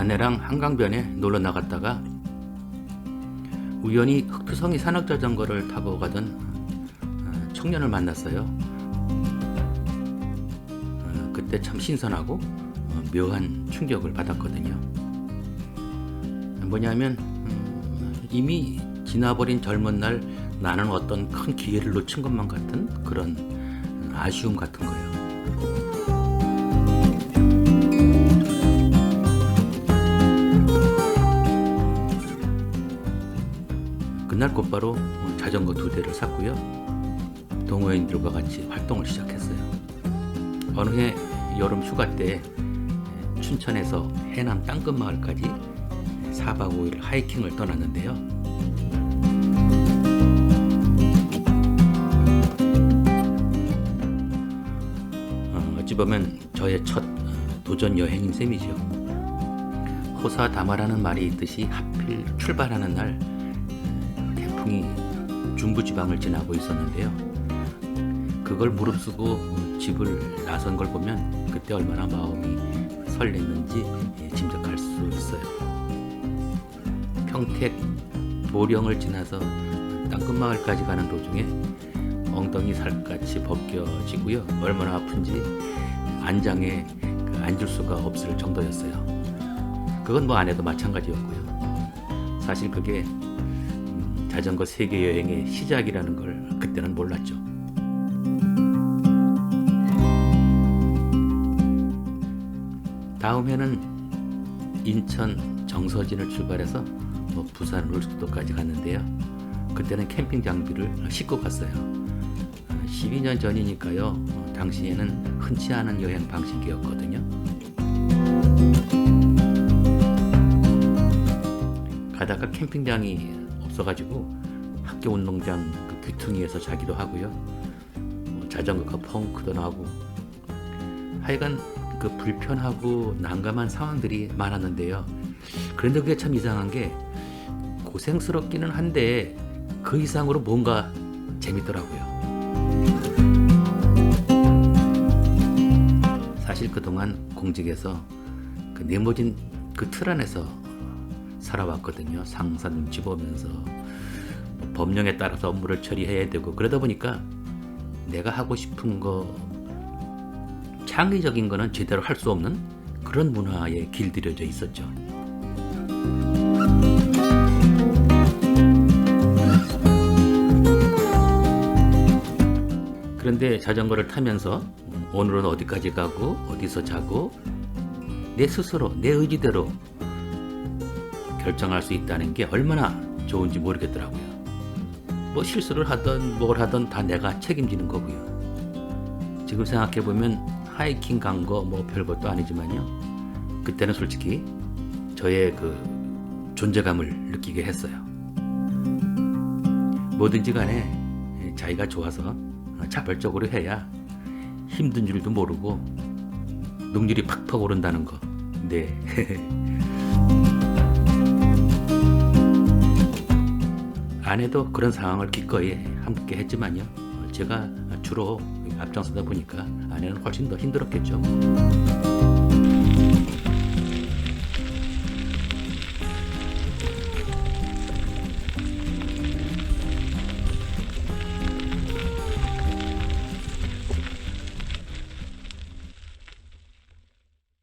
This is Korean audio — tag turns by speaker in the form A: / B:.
A: 아내랑 한강변에 놀러 나갔다가 우연히 흑투성이 산악자전거를 타고 가던 어, 청년을 만났어요. 어, 그때 참 신선하고 어, 묘한 충격을 받았거든요. 뭐냐면 음, 이미 지나버린 젊은 날 나는 어떤 큰 기회를 놓친 것만 같은 그런 음, 아쉬움 같은 거예요. 그날 곧바로 자전거 두 대를 샀고요. 동호인들과 같이 활동을 시작했어요. 어느 해 여름 휴가 때 춘천에서 해남 땅끝 마을까지 4박 5일 하이킹을 떠났는데요. 어, 어찌 보면 저의 첫 어, 도전 여행인 셈이죠. 호사 다마라는 말이 있듯이 하필 출발하는 날 태풍이 중부지방을 지나고 있었는데요. 그걸 무릅쓰고 집을 나선 걸 보면 그때 얼마나 마음이 설렜는지 예, 짐작할 수 있어요. 평택 보령을 지나서 땅끝마을까지 가는 도중에 엉덩이 살갗이 벗겨지고요. 얼마나 아픈지 안장에 그 앉을 수가 없을 정도였어요. 그건 뭐 아내도 마찬가지였고요. 사실 그게 음, 자전거 세계 여행의 시작이라는 걸 그때는 몰랐죠. 다음 해는 인천 정서진을 출발해서 뭐 부산 울수도까지 갔는데요. 그때는 캠핑 장비를 싣고 갔어요. 12년 전이니까요. 어, 당시에는 흔치 않은 여행 방식이었거든요. 가다가 캠핑장이 없어가지고 학교 운동장 그 귀퉁이에서 자기도 하고요. 뭐 자전거가 펑크도 나고 하여간 그 불편하고 난감한 상황들이 많았는데요. 그런데 그게 참 이상한 게 고생스럽기는 한데 그 이상으로 뭔가 재밌더라고요. 사실 그동안 공직에서 그 내모진 그 틀 안에서 살아왔거든요. 상사 눈치 보면서 뭐 법령에 따라서 업무를 처리해야 되고 그러다 보니까 내가 하고 싶은 거 창의적인 거는 제대로 할 수 없는 그런 문화에 길들여져 있었죠. 그런데 자전거를 타면서 오늘은 어디까지 가고 어디서 자고 내 스스로 내 의지대로 결정할 수 있다는 게 얼마나 좋은지 모르겠더라고요. 뭐 실수를 하던 뭘 하던 다 내가 책임지는 거고요. 지금 생각해 보면 하이킹 간 거 뭐 별것도 아니지만요. 그때는 솔직히 저의 그 존재감을 느끼게 했어요. 뭐든지 간에 자기가 좋아서 자발적으로 해야 힘든 줄도 모르고 능률이 팍팍 오른다는 거. 네. 아내도 그런 상황을 기꺼이 함께 했지만요. 제가 주로 앞장서다 보니까 아내는 훨씬 더 힘들었겠죠.